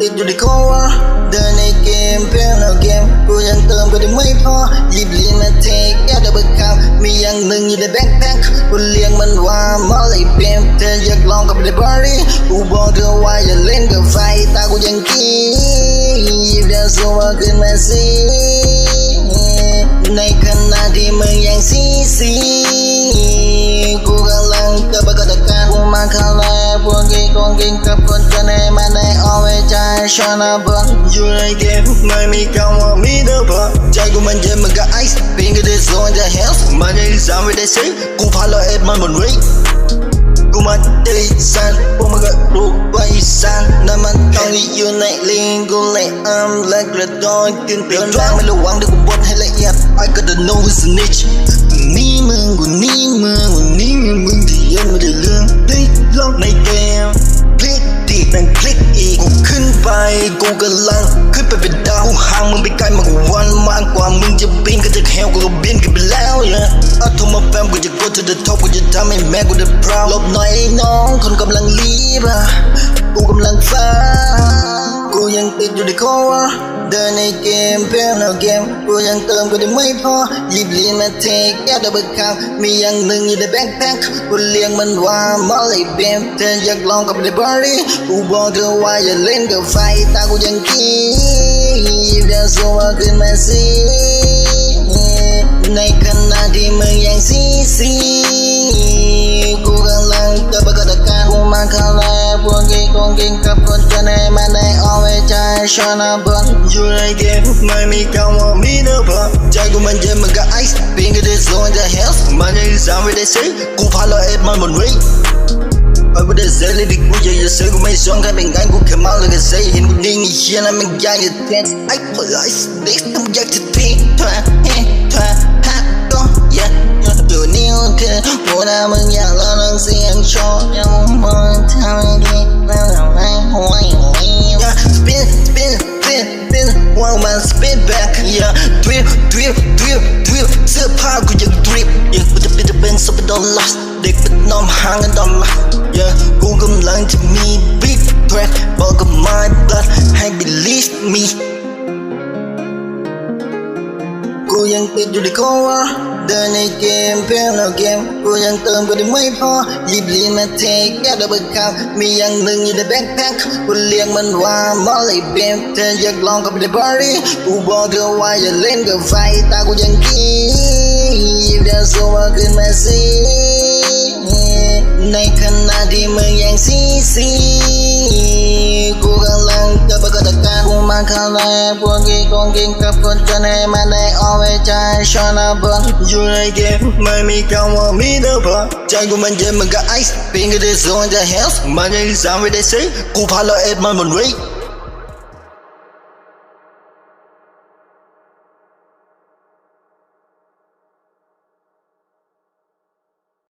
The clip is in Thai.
ติดอยู่ในคอเดินในเกมเพื่อนเอาเกมกูยังเติมก็ได้ไม่พอหยิบเหรียญมาเทคแก้วดับเบิลคัพมีอย่างหนึ่งอยู่ในแบ็คแพ็คกูเลี้ยงมันว่ามอลลี่เปมเธออยากลองกับเดบอรี่กูบอกเธอว่าอย่าเล่นกับไฟตากูยังกี้หยิบดาวสว่างขึ้นมาสิในขณะที่มึงยังซีซี sana bang Jurai game Mai mi kang wa mi da ba Jai gu man jai maga ice Pinga de zone the hills Ma jai zam with the say Ku phalo et man mon rei Gu man tei san Po maga ru bai san Na man tang li yu nai ling Gu lai am like the dog Tin pe lang me lo wang de gu bot hay lai yap, I got the know it's a niche Ni mừng กูกำลังขึ้นไปเป็นดาวห่างมึงไปไกลมากกว่าวันมากกว่ามึงจะบินก็จะแหวกูก็บินกันไปแล้วนะเอาโทรมาแฟมกูจะ go to the top กูจะทำให้แม่กูได้ proud ลบหน่อยน้องคนกำลังรีบอะ เอาเกมกูยังเติมก็ได้ไม่พอหยิบเหรียญมาเทแก้วดับเบิลคัพมีอย่างหนึ่งอยู่ในแบ็คแพ็คกูเลี้ยงมันว่ามอลลี่เบมเธออยากลองกับเดบอรี่กูบอกเธอว่าอย่าเล่นกับไฟตากูยังกี้หยิบดาวสว่างขึ้นมาสิในขณะที่มึงยังซีซีกูกำลังกับปรากฏการณ์กูมาคาแลพวกกี้กงกินกับคนกันในมาในเอาไว้ใจะในมไม่มีคำว่ามีเดอร์พอใจกูมันเย็นมันก็ไอซ์พิงก็ได้โซนจะเฮลส์มันยังสาไม่ได้ซื้อกูพาเราเอ็ดมันบนจะไม่สนมาแล้วก็เซ่เห็น sang sana bun Jurai game Mai mi kang wa mi na ba Jago man jam maga ice Finger this low in the hills Money is on with they say Ku palo at my man way Ở bên đây dễ lên đi cuối giờ giờ sớm của mấy giòn cái bên gánh của kẻ mau là cái dây hiện mình đi nghỉ chia là mình dài như thế ách phải lại để không dạy thì thi thoa, he thoa hát đó yeah. Từ nếu kề bố đã mừng nhà lo đang riêng cho nhau. Mơ theo đi là làm lại hoài hoài yeah back Yeah drip drip drip drip เสื้อผ้ากูยัง drip Yeah กูจะเป็นจะเป็น super dollar lost เด็กเป็นน้องห่างกันดอลลาร์ Yeah กูกำลังจะมี big threat บอกกับ my blood ให้ believe me กูยังติดอยู่ในคอ เดินในเกมเพื่อนเอาเกมกูยังเติมก็ได้ไม่พอหยิบเหรียญมาเทแก้ดับเบิลคัพมีอย่างหนึ่งอยู่ในแบ็คแพ็คกูเลี้ยงมันว่ามอลลี่เบมเธออยากลองกับเดบอรี่กูบอกเธอว่าอย่าเล่นกับไฟตากูยังกี้ยิบดาวสว่างขึ้นมาสิในขณะที่มึงยังซีซี Nale Buongi kongin kap kontane Mane ove, chai shona bun. Yurei ge mai, mi kang wa mi, da, ba. Chai, gu, man je man ga, ice. Pinga de, zon da health. Mane exam with they say, Ku phá lo ép mai mon